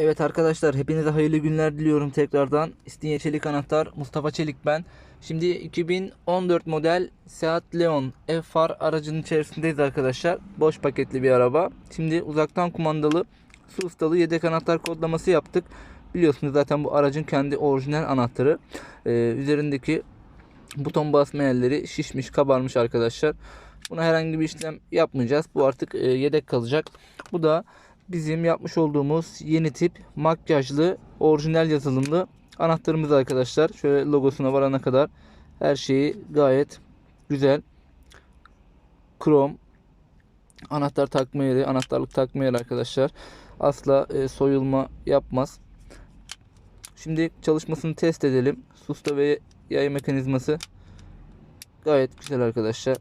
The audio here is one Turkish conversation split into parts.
Evet arkadaşlar hepinize hayırlı günler diliyorum tekrardan. İstinye Çelik Anahtar Mustafa Çelik ben. Şimdi 2014 model Seat Leon F-Far aracının içerisindeyiz arkadaşlar. Boş paketli bir araba. Şimdi uzaktan kumandalı su ustalı yedek anahtar kodlaması yaptık. Biliyorsunuz zaten bu aracın kendi orijinal anahtarı. Ee, üzerindeki buton basma yerleri şişmiş kabarmış arkadaşlar. Buna herhangi bir işlem yapmayacağız. Bu artık e, yedek kalacak. Bu da bizim yapmış olduğumuz yeni tip makyajlı orijinal yazılımlı anahtarımız arkadaşlar. Şöyle logosuna varana kadar her şeyi gayet güzel. Krom anahtar takma yeri, anahtarlık takma yeri arkadaşlar. Asla e, soyulma yapmaz. Şimdi çalışmasını test edelim. Susta ve yay mekanizması gayet güzel arkadaşlar.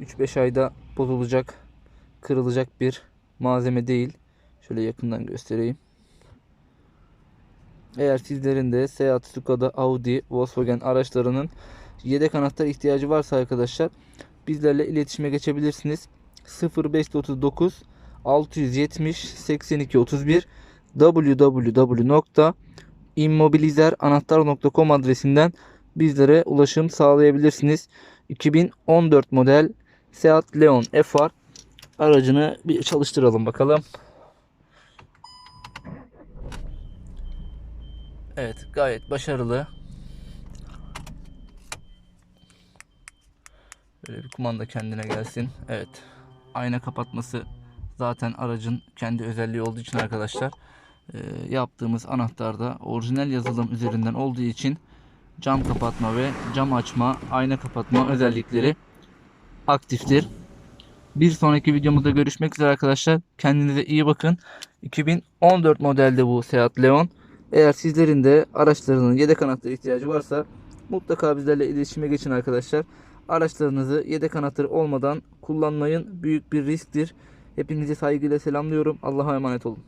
3-5 ayda bozulacak, kırılacak bir malzeme değil. Şöyle yakından göstereyim. Eğer sizlerin de Seat, Skoda, Audi, Volkswagen araçlarının yedek anahtar ihtiyacı varsa arkadaşlar bizlerle iletişime geçebilirsiniz. 0539 670 82 31 www.immobilizeranahtar.com adresinden bizlere ulaşım sağlayabilirsiniz. 2014 model Seat Leon FR aracını bir çalıştıralım bakalım. Evet gayet başarılı. Böyle bir kumanda kendine gelsin. Evet. Ayna kapatması zaten aracın kendi özelliği olduğu için arkadaşlar e, yaptığımız anahtarda orijinal yazılım üzerinden olduğu için cam kapatma ve cam açma, ayna kapatma özellikleri aktiftir. Bir sonraki videomuzda görüşmek üzere arkadaşlar. Kendinize iyi bakın. 2014 modelde bu Seat Leon. Eğer sizlerin de araçlarının yedek anahtarı ihtiyacı varsa mutlaka bizlerle iletişime geçin arkadaşlar. Araçlarınızı yedek anahtarı olmadan kullanmayın. Büyük bir risktir. Hepinizi saygıyla selamlıyorum. Allah'a emanet olun.